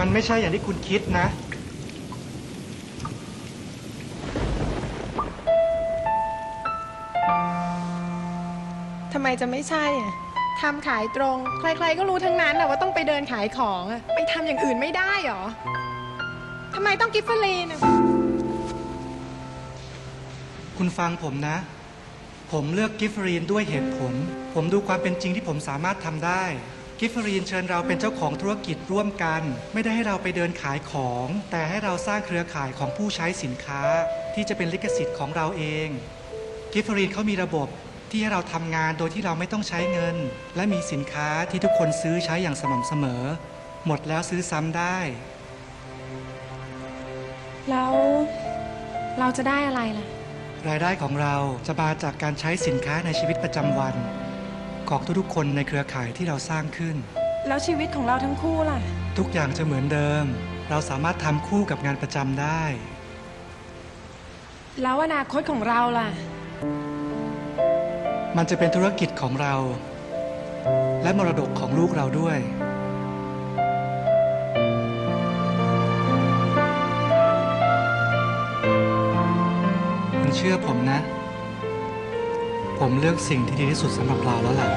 มันไม่ใช่อย่างที่คุณคิดนะ ทำไมจะไม่ใช่อะทำขายตรง ใครๆก็รู้ทั้งนั้นแหละว่าต้องไปเดินขายของอะไปทำอย่างอื่นไม่ได้หรอ ทำไมต้องกิฟเฟอรีนอะคุณฟังผมนะ ผมเลือกกิฟฟรีนด้วยเหตุผล ผมดูความเป็นจริงที่ผมสามารถทำได้ กิฟฟรีนเชิญเราเป็นเจ้าของธุรกิจร่วมกัน ไม่ได้ให้เราไปเดินขายของ แต่ให้เราสร้างเครือข่ายของผู้ใช้สินค้า ที่จะเป็นลิขสิทธิ์ของเราเอง กิฟฟรีนเขามีระบบที่ให้เราทำงานโดยที่เราไม่ต้องใช้เงิน และมีสินค้าที่ทุกคนซื้อใช้อย่างสม่ำเสมอ หมดแล้วซื้อซ้ำได้ แล้วเราจะได้อะไรล่ะ รายได้ของเราจะมาจากการใช้สินค้าในชีวิตประจำวัน ของทุกๆคนในเครือข่ายที่เราสร้างขึ้น แล้วชีวิตของเราทั้งคู่ล่ะ ทุกอย่างจะเหมือนเดิม เราสามารถทำคู่กับงานประจำได้ แล้วอนาคตของเราล่ะ มันจะเป็นธุรกิจของเรา และมรดกของลูกเราด้วย คุณเชื่อผมนะ ผมเลือกสิ่งที่ดีที่สุดสำหรับเราแล้วแหละ